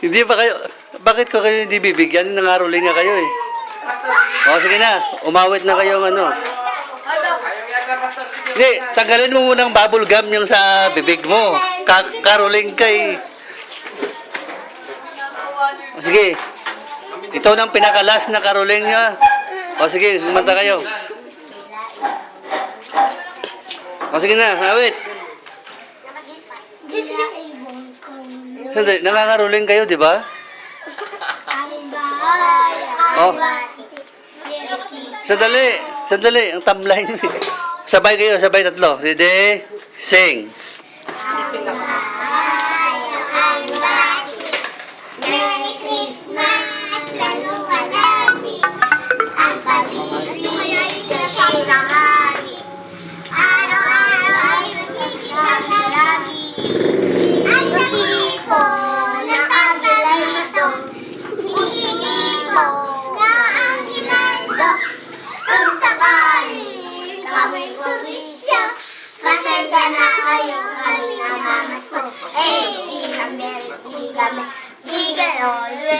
Hindi ba kayo, bakit ko kayo hindi bibigyan? Nangaroling nga kayo eh. O sige na, umawit na kayo ng ano. Hindi, tanggalin mo munang bubble gum yung sa bibig mo. Ka karoling kay... Sige, ito nang pinakalas na karoling nga. O sige, kumanta kayo. O sige na, awit. Sandali, nangangaroling kayo, di ba? Aming bahay. Oh. Sandali, sandali, ang eh. Sabay kayo, sabay tatlo. Ready? Sing. Merry Christmas,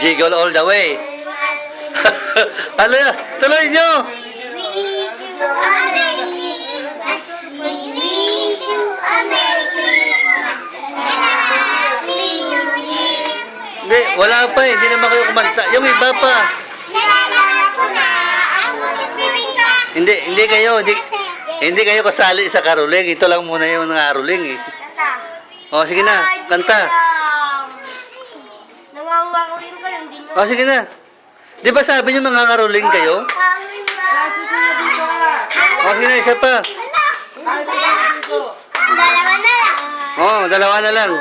Jiggle all the way. Ano, tuloy nyo. Hindi, wala pa eh. Hindi naman kayo kumanta. Yung iba pa. Hindi, hindi kayo. Hindi, hindi kayo kasali sa karoling. Ito lang muna yung nangaroling eh. O, sige na. Kanta. Nangangaroling kayo, hindi nyo. O, sige na. Di ba sabi nyo mga karoling kayo? O, sige na, isa pa. Dalawa na lang. O, dalawa na lang.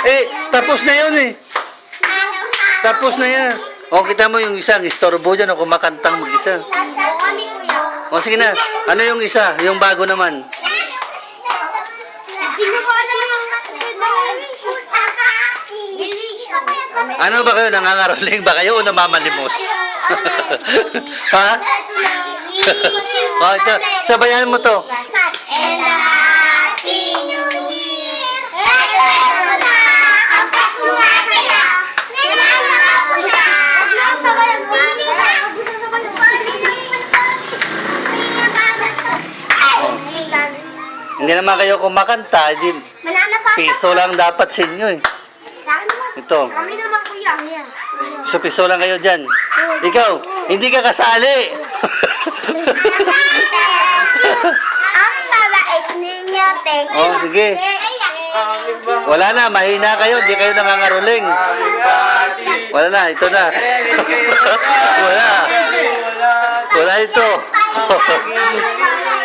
Eh, tapos na yun eh. Tapos na yan. O, kita mo yung isang istorbo dyan o kumakantang mag-isa. O, sige na. Ano yung isa? Yung bago naman. Hindi mo ba alam ang Ano ba kayo? Nangangaroling ba kayo o namamalimos? ha? O, ito. Sabayan mo to. Hindi naman kayo kumakanta. Di, piso lang dapat sa inyo eh. Ito. Kami naman kuya. So, piso lang kayo dyan. Ikaw, hindi ka kasali. Ang babait ninyo, thank you. oh, sige. Wala na, mahina kayo. Hindi kayo nangangaroling. Wala na, ito na. Wala. Wala ito.